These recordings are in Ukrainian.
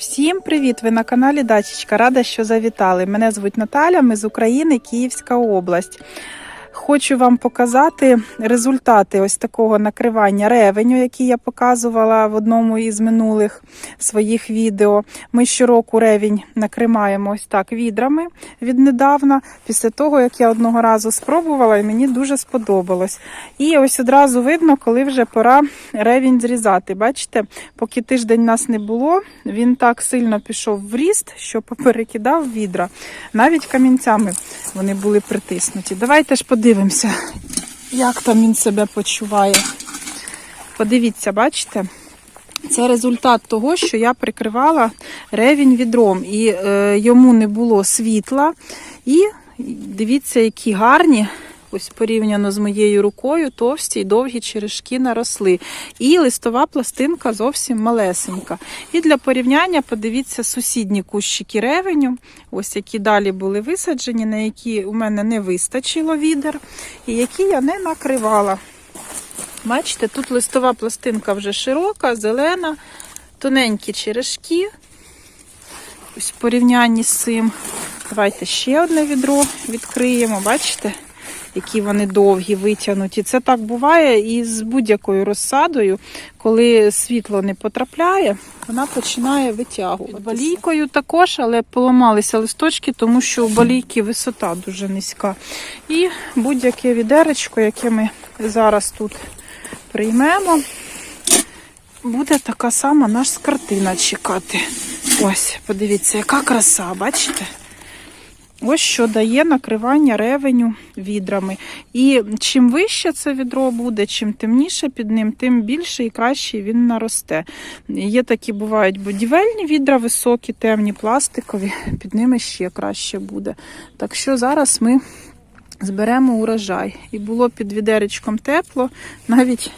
Всім привіт! Ви на каналі Дачечка. Рада, що завітали. Мене звуть Наталя, ми з України, Київська область. Хочу вам показати результати ось такого накривання ревеню, який я показувала в одному із минулих своїх відео. Ми щороку ревінь накриваємо ось так відрами віднедавна, після того, як я одного разу спробувала, і мені дуже сподобалось. І ось одразу видно, коли вже пора ревінь зрізати. Бачите, поки тиждень нас не було, він так сильно пішов в ріст, що поперекидав відра. Навіть камінцями вони були притиснуті. Давайте ж подивимося, як там він себе почуває. Подивіться, бачите? Це результат того, що я прикривала ревінь відром, і е, йому не було світла. І дивіться, які гарні, ось порівняно з моєю рукою, товсті й довгі черешки наросли. І листова пластинка зовсім малесенька. І для порівняння подивіться сусідні кущики ревеню, ось які далі були висаджені, на які у мене не вистачило відер, і які я не накривала. Бачите, тут листова пластинка вже широка, зелена, тоненькі черешки. Ось в порівнянні з цим. Давайте ще одне відро відкриємо. Бачите, які вони довгі, витягнуті. Це так буває і з будь-якою розсадою, коли світло не потрапляє, вона починає витягувати. Балійкою також, але поламалися листочки, тому що у балійки висота дуже низька. І будь-яке відеречко, яке ми зараз тут приймемо, буде така сама наша картина чекати. Ось, подивіться, яка краса, бачите? Ось що дає накривання ревеню відрами. І чим вище це відро буде, чим темніше під ним, тим більше і краще він наросте. Є такі бувають будівельні відра, високі, темні, пластикові, під ними ще краще буде. Так що зараз ми зберемо урожай. І було під відеречком тепло, навіть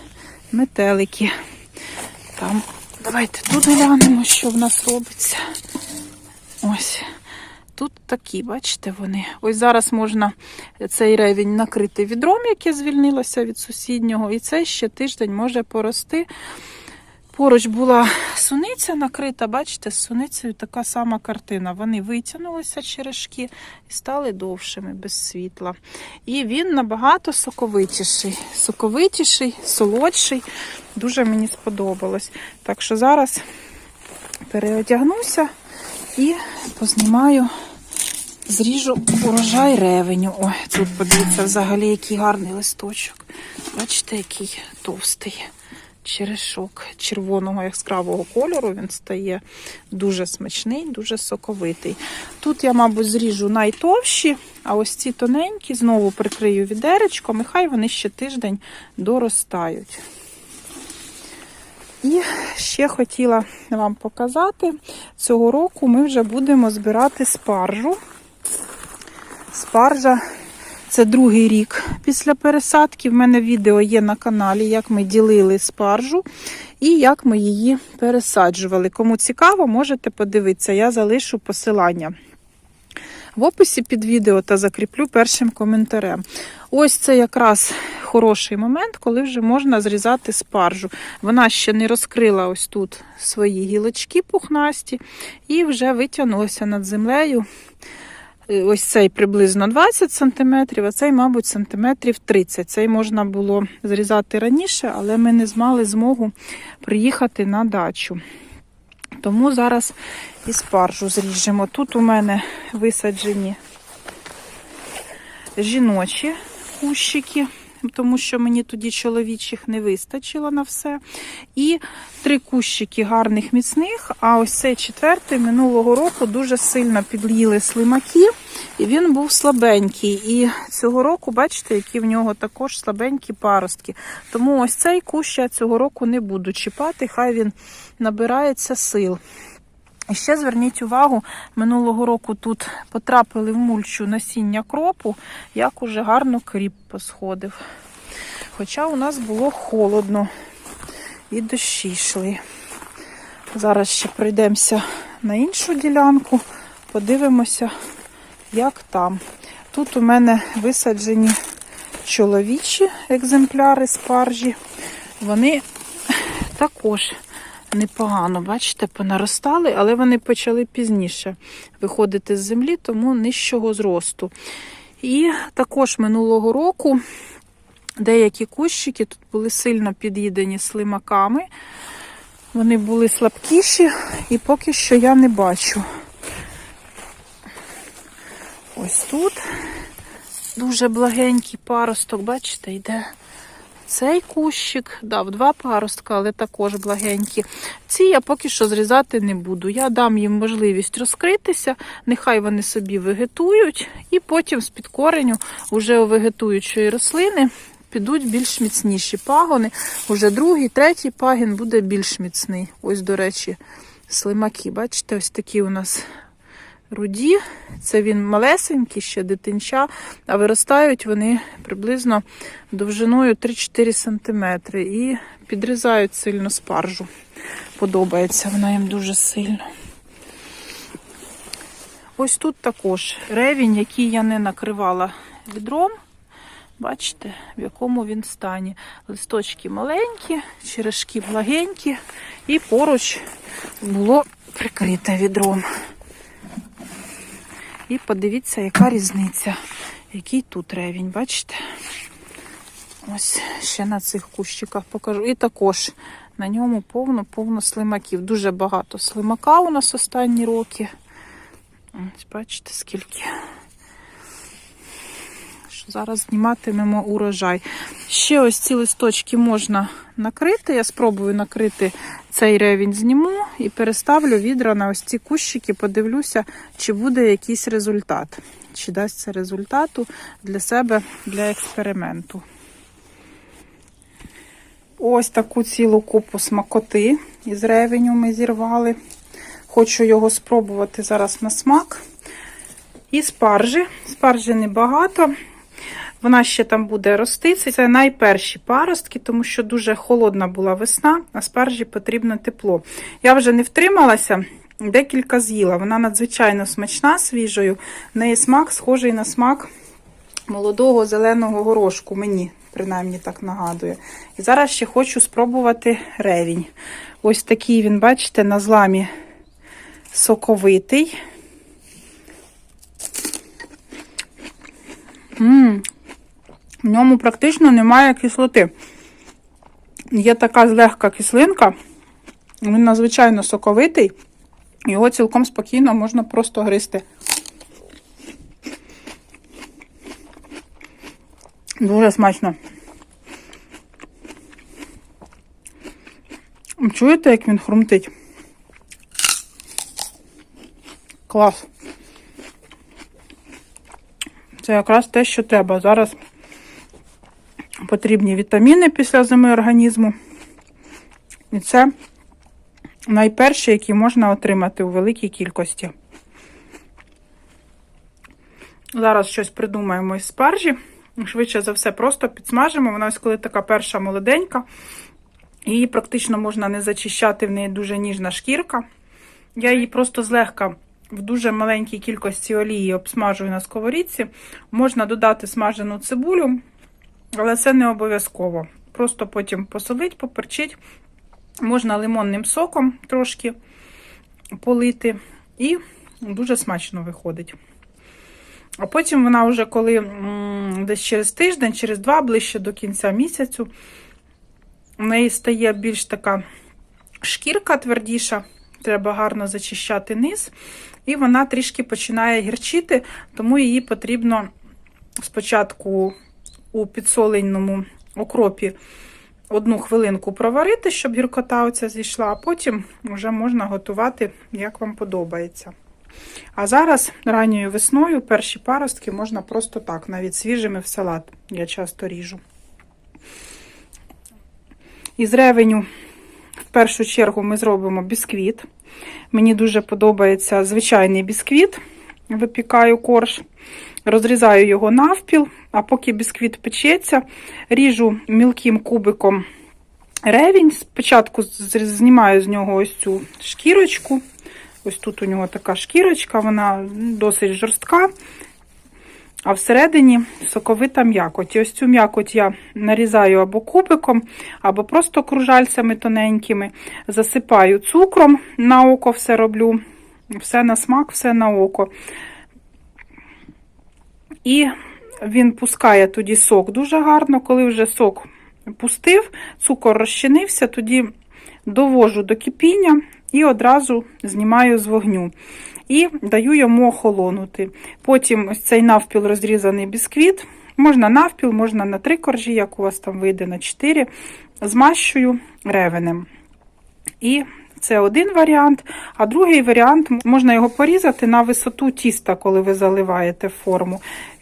метелики. Там, давайте тут глянемо, що в нас робиться. Ось. Тут такі, бачите, вони. Ось зараз можна цей ревінь накрити відром, яке звільнилося від сусіднього, і цей ще тиждень може порости. Поруч була суниця накрита, бачите, з суницею така сама картина. Вони витягнулися черешки і стали довшими без світла. І він набагато соковитіший. Соковитіший, солодший. Дуже мені сподобалось. Так що зараз переодягнуся і познімаю, зріжу урожай ревеню. Ой, тут подивіться, взагалі, який гарний листочок. Бачите, який товстий черешок червоного яскравого кольору. Він стає дуже смачний, дуже соковитий. Тут я, мабуть, зріжу найтовщі, а ось ці тоненькі знову прикрию відеречком, і хай вони ще тиждень доростають. І ще хотіла вам показати, цього року ми вже будемо збирати спаржу. Спаржа це другий рік після пересадки. В мене відео є на каналі, як ми ділили спаржу і як ми її пересаджували. Кому цікаво, можете подивитися, я залишу посилання. В описі під відео та закріплю першим коментарем. Ось це якраз хороший момент, коли вже можна зрізати спаржу. Вона ще не розкрила ось тут свої гілочки пухнасті і вже витягнулася над землею. Е, Ось цей приблизно 20 см, а цей, мабуть, сантиметрів 30 Цей можна було зрізати раніше, але ми не змали змогу приїхати на дачу. Тому зараз і спаржу зріжемо. Тут у мене висаджені жіночі кущики, тому що мені тоді чоловічих не вистачило на все. І три кущики гарних міцних. А ось цей четвертий минулого року дуже сильно під'їли слимаки, і він був слабенький. І цього року, бачите, які в нього також слабенькі паростки. Тому ось цей кущ я цього року не буду чіпати, хай він набирається сил. І ще зверніть увагу, минулого року тут потрапили в мульчу насіння кропу, як уже гарно кріп посходив. Хоча у нас було холодно і дощі йшли. Зараз ще пройдемося на іншу ділянку, подивимося, як там. Тут у мене висаджені чоловічі екземпляри спаржі. Вони також непогано, бачите, понаростали, але вони почали пізніше виходити з землі, тому нижчого зросту. І також минулого року деякі кущики тут були сильно під'їдені слимаками. Вони були слабкіші, і поки що я не бачу. Ось тут дуже благенький паросток, бачите, йде цей кущик, дав два паростка, але також благенькі. Ці я поки що зрізати не буду. Я дам їм можливість розкритися, нехай вони собі вегетують, і потім з-під кореню уже у вегетуючої рослини підуть більш міцніші пагони. Уже другий, третій пагін буде більш міцний. Ось, до речі, слимаки. Бачите, ось такі у нас руді. Це він малесенький, ще дитинча, а виростають вони приблизно довжиною 3-4 см і підрізають сильно спаржу. Подобається вона їм дуже сильно. Ось тут також ревінь, який я не накривала відром. Бачите, в якому він стані. Листочки маленькі, черешки благенькі, і поруч було прикрите відром. І подивіться, яка різниця, який тут ревінь, бачите? Ось ще на цих кущиках покажу. І також на ньому повно-повно слимаків. Дуже багато слимака у нас останні роки. Ось бачите, скільки. Що Зараз зніматимемо урожай. Ще ось ці листочки можна накрити. Я спробую накрити цей ревінь зніму і переставлю відра на ось ці кущики, подивлюся, чи буде якийсь результат. Чи дасть це результату для себе для експерименту. Ось таку цілу купу смакоти із ревеню ми зірвали. Хочу його спробувати зараз на смак. І спаржі. Спаржі небагато. Вона ще там буде рости. Це найперші паростки, тому що дуже холодна була весна, а спаржі потрібно тепло. Я вже не втрималася, декілька з'їла. Вона надзвичайно смачна, свіжою. В неї смак схожий на смак молодого зеленого горошку. Мені, принаймні, так нагадує. І зараз ще хочу спробувати ревінь. Ось такий він, бачите, на зламі соковитий. Ммм, в ньому практично немає кислоти. Є така злегка кислинка, він надзвичайно соковитий, його цілком спокійно можна просто гризти. Дуже смачно. Чуєте, як він хрумтить? Клас. Це якраз те, що треба. Зараз потрібні вітаміни після зими організму. І це найперші, які можна отримати у великій кількості. Зараз щось придумаємо із спаржі. Швидше за все, просто підсмажимо. Вона ось коли така перша молоденька. Її практично можна не зачищати, в неї дуже ніжна шкірка. Я її просто злегка в дуже маленькій кількості олії обсмажую на сковорідці. Можна додати смажену цибулю, але це не обов'язково. Просто потім посолить, поперчить. Можна лимонним соком трошки полити, і дуже смачно виходить. А потім вона вже коли десь через тиждень, через два, ближче до кінця місяцю, в неї стає більш така шкірка твердіша, треба гарно зачищати низ, і вона трішки починає гірчити, тому її потрібно спочатку у підсоленому окропі одну хвилинку проварити, щоб гіркота оця зійшла, а потім вже можна готувати, як вам подобається. А зараз ранньою весною перші паростки можна просто так, навіть свіжими в салат. Я часто ріжу. Із ревеню, в першу чергу, ми зробимо бісквіт. Мені дуже подобається звичайний бісквіт. Випікаю корж, розрізаю його навпіл, а поки бісквіт печеться, ріжу мілким кубиком ревінь. Спочатку знімаю з нього ось цю шкірочку. Ось тут у нього така шкірочка, вона досить жорстка. а всередині соковита м'якоть. І ось цю м'якоть я нарізаю або кубиком, або просто кружальцями тоненькими, засипаю цукром на око, все роблю, все на смак, все на око. І він пускає тоді сок дуже гарно. Коли вже сок пустив, цукор розчинився, тоді довожу до кипіння і одразу знімаю з вогню. І даю йому охолонути. Потім ось цей навпіл розрізаний бісквіт. Можна навпіл, можна на три коржі, як у вас там вийде на чотири. Змащую ревенем. І це один варіант. А другий варіант можна його порізати на висоту тіста, коли ви заливаєте форму.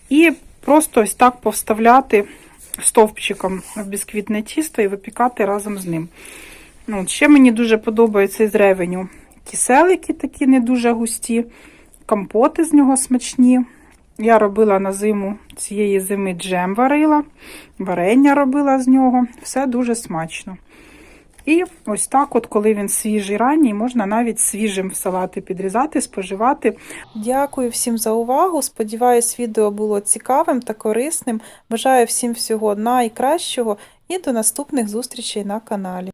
І просто ось так повставляти стовпчиком в бісквітне тісто і випікати разом з ним. Ну, ще мені дуже подобається із ревеню киселики такі не дуже густі, компоти з нього смачні. Я робила на зиму цієї зими джем варила, варення робила з нього. Все дуже смачно. І ось так, от, коли він свіжий ранній, можна навіть свіжим в салати підрізати, споживати. Дякую всім за увагу. Сподіваюсь, відео було цікавим та корисним. Бажаю всім всього найкращого і до наступних зустрічей на каналі.